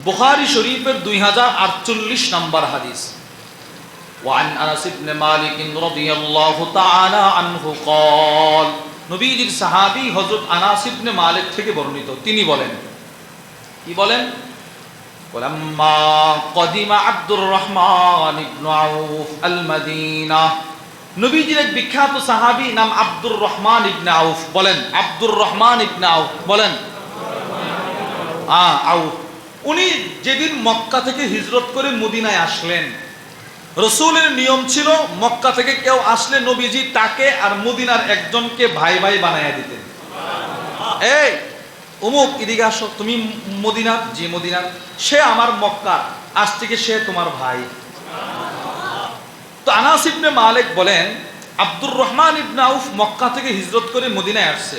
বুখারী শরীফের দুই হাজার আটচল্লিশ নম্বর হাদিস وعن انس بن مالك رضي الله تعالى عنه قال নবীজির সাহাবী হযরত আনাস ইবনে মালিক থেকে বর্ণিত তিনি বলেন কি বলেন ولما قدم عبد الرحمن بن عوف المدينة নবীজির এক বিখ্যাত সাহাবী নাম আব্দুর রহমান ইবনে আউফ বলেন আব্দুর রহমান ইবনে আউফ বলেন আ আউফ উনি যেদিন মক্কা থেকে হিজরত করে মদিনায় আসলেন, রসুলের নিয়ম ছিল মক্কা থেকে কেউ আসলে নবীজি তাকে আর মদিনার একজনকে ভাই ভাই বানাইয়া দিতেন। এই অমুক এদিকে আসো, তুমি মদিনার, যে মদিনার, সে আমার মক্কা আজ থেকে সে তোমার ভাই। তো আনাস ইবনে মালিক বলেন, আব্দুর রহমান ইবনে আউফ মক্কা থেকে হিজরত করে মদিনায় আসছে।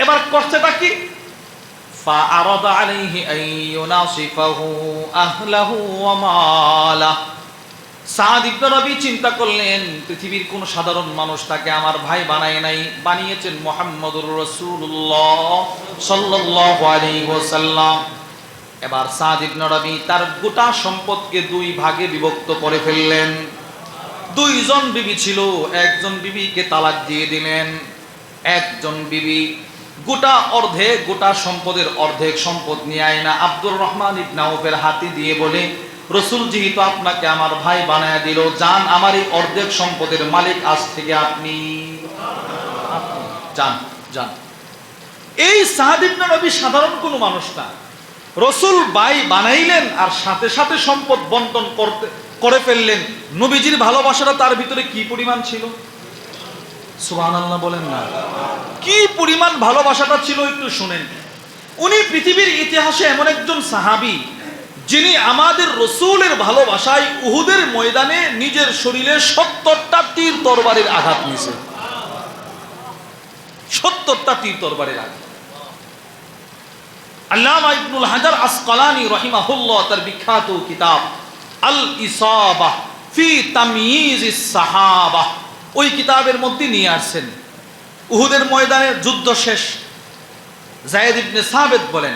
এবার করছেটা কি فعرض عليه أن يناصفه أهله وماله সাদ ইবনে রবি চিন্তা করলেন পৃথিবীর কোন সাধারণ মানুষ তাকে আমার ভাই বানায় নাই বানিয়েছেন মোহাম্মদুর রাসূলুল্লাহ সাল্লাল্লাহু আলাইহি ওয়াসাল্লাম এবার সাদ ইবনে রবি তার গোটা সম্পদকে দুই ভাগে বিভক্ত করে ফেললেন দুইজন বিবি ছিল একজন বিবিকে তালাক দিয়ে দিলেন একজন বিবি গোটা অর্ধেক গোটা সম্পদের অর্ধেক সম্পদ নিয়ে আয় না। আব্দুর রহমান ইবনাউফের হাতে দিয়ে বলে, রসুল যেহেতু আপনাকে আমার ভাই বানায় দিল। যান, আমার এই অর্ধেক সম্পদের মালিক আজ থেকে আপনি। যান যান। এই সাহাদিবনা রবি সাধারণ কোনো মানুষ না। রসুল ভাই বানাইলেন আর সাথে সাথে সম্পদ বন্টন করতে করে ফেললেন। নবীজির ভালোবাসাটা তার ভিতরে কি পরিমাণ ছিল? সুবহান আল্লাহ বলেন না। কি পরিমাণ ভালোবাসাটা ছিল একটু শুনেন। উনি পৃথিবীর ইতিহাসে এমন একজন সাহাবী, যিনি আমাদের রসুলের ভালোবাসায় উহুদের ময়দানে নিজের শরীরে সত্তরটা তীর তরবারির আঘাত নিছে। সত্তরটা তীর তরবারির আঘাত। আল্লামা ইবনুল হাজার আসকালানি রহিমাহুল্লাহ তার বিখ্যাত কিতাব আল ইসাবা ফি তামিজ সাহাবা। ওই কিতাবের মধ্যে নিয়ে আসছেন। উহুদের ময়দানের যুদ্ধ শেষ। জায়েদ ইবনে সাবেদ বলেন